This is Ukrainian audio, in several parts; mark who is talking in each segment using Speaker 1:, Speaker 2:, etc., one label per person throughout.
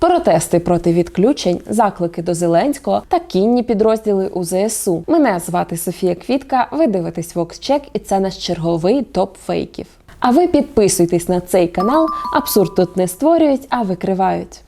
Speaker 1: Протести проти відключень, заклики до Зеленського та кінні підрозділи у ЗСУ. Мене звати Софія Квітка. Ви дивитесь VoxCheck і це наш черговий топ фейків. А ви підписуйтесь на цей канал. Абсурд тут не створюють, а викривають.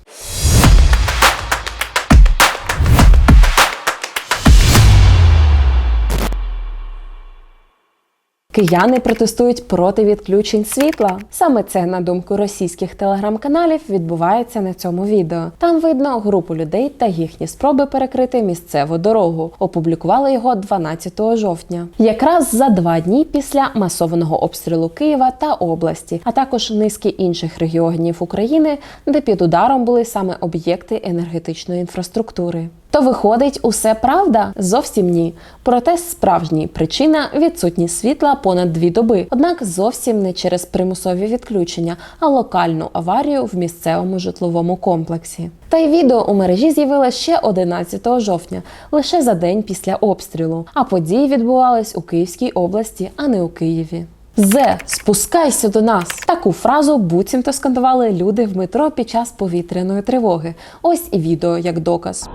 Speaker 1: Кияни протестують проти відключень світла. Саме це, на думку російських телеграм-каналів, відбувається на цьому відео. Там видно групу людей та їхні спроби перекрити місцеву дорогу. Опублікували його 12 жовтня, якраз за два дні після масованого обстрілу Києва та області, а також низки інших регіонів України, де під ударом були саме об'єкти енергетичної інфраструктури. То виходить, усе правда? Зовсім ні. Протест справжній причина відсутність світла понад дві доби. Однак зовсім не через примусові відключення, а локальну аварію в місцевому житловому комплексі. Та й відео у мережі з'явилось ще 11 жовтня, лише за день після обстрілу. А події відбувались у Київській області, а не у Києві. Зе, спускайся до нас! Таку фразу буцімто скандували люди в метро під час повітряної тривоги. Ось і відео як доказ.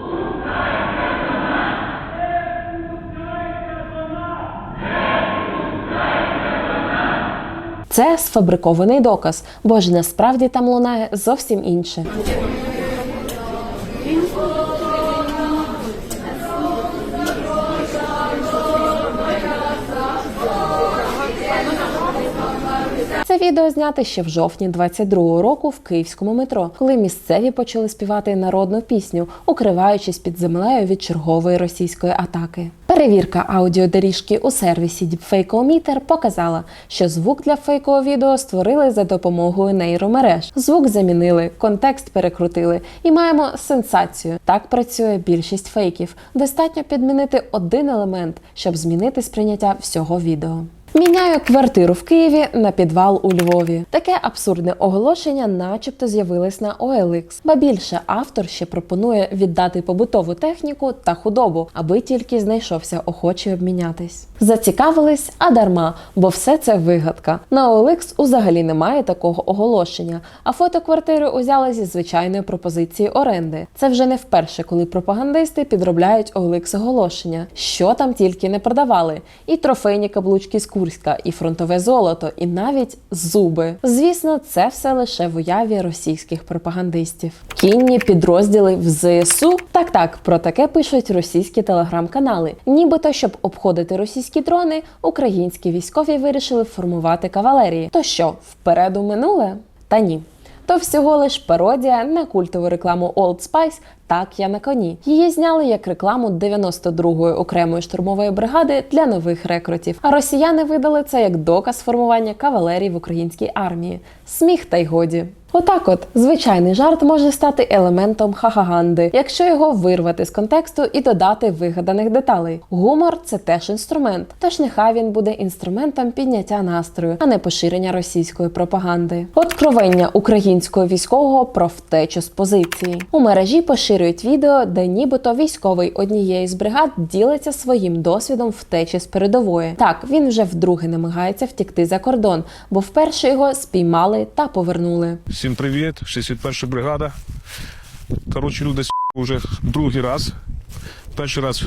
Speaker 1: Це сфабрикований доказ, бо ж насправді там лунає зовсім інше. Це відео зняте ще в жовтні 22-го року в київському метро, коли місцеві почали співати народну пісню, укриваючись під землею від чергової російської атаки. Перевірка аудіодоріжки у сервісі Deepfake-O-Meter показала, що звук для фейкового відео створили за допомогою нейромереж. Звук замінили, контекст перекрутили і маємо сенсацію. Так працює більшість фейків. Достатньо підмінити один елемент, щоб змінити сприйняття всього відео. Міняю квартиру в Києві на підвал у Львові. Таке абсурдне оголошення, начебто, з'явилось на OLX. Ба більше автор ще пропонує віддати побутову техніку та худобу, аби тільки знайшовся охочий обмінятись. Зацікавились, а дарма, бо все це вигадка. На OLX взагалі немає такого оголошення, а фото квартири узяли зі звичайної пропозиції оренди. Це вже не вперше, коли пропагандисти підробляють OLX оголошення. Що там тільки не продавали: і трофейні каблучки з Курська, і фронтове золото, і навіть зуби. Звісно, це все лише в уяві російських пропагандистів. Кінні підрозділи в ЗСУ. Так, так, про таке пишуть російські телеграм-канали. Нібито, щоб обходити російські дрони, українські військові вирішили формувати кавалерії. То що, вперед у минуле? Та ні. То всього лиш пародія на культову рекламу Old Spice так я на коні. Її зняли як рекламу 92-ї окремої штурмової бригади для нових рекрутів. А росіяни видали це як доказ формування кавалерії в українській армії. Сміх та й годі. Отак, от звичайний жарт може стати елементом хахаганди, якщо його вирвати з контексту і додати вигаданих деталей. Гумор це теж інструмент, тож нехай він буде інструментом підняття настрою, а не поширення російської пропаганди. Откровення українського військового про втечу з позиції у мережі поширюють відео, де нібито військовий однієї з бригад ділиться своїм досвідом втечі з передової. Так він вже вдруге намагається втікти за кордон, бо вперше його спіймали та повернули.
Speaker 2: Всім привіт, 61 бригада. Коротше, люди вже другий раз. Перший раз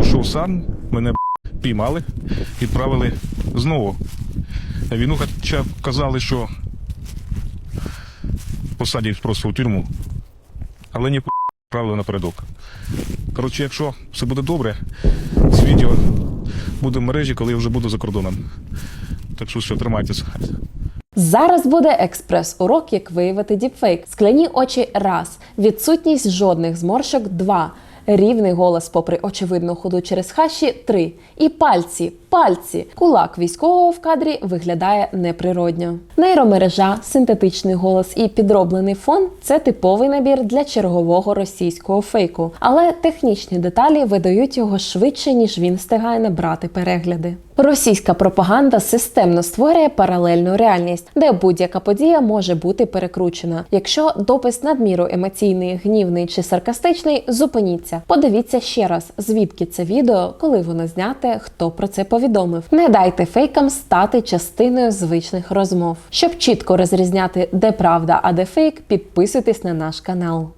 Speaker 2: ушов сам, мене піймали, відправили знову. Війну хоча казали, що посадять просто в тюрму, але ні правили напередок. Коротше, якщо все буде добре, з відео буде в мережі, коли я вже буду за кордоном. Так що все, тримайтеся.
Speaker 1: Зараз буде експрес-урок, як виявити діпфейк. Скляні очі раз, відсутність жодних зморшок два. Рівний голос, попри очевидну ходу через хаші, три. І пальці, пальці. Кулак військового в кадрі виглядає неприродньо. Нейромережа, синтетичний голос і підроблений фон це типовий набір для чергового російського фейку. Але технічні деталі видають його швидше, ніж він встигає набрати перегляди. Російська пропаганда системно створює паралельну реальність, де будь-яка подія може бути перекручена. Якщо допис надміру емоційний, гнівний чи саркастичний, зупиніться. Подивіться ще раз, звідки це відео, коли воно зняте, хто про це повідомив. Не дайте фейкам стати частиною звичних розмов. Щоб чітко розрізняти, де правда, а де фейк, підписуйтесь на наш канал.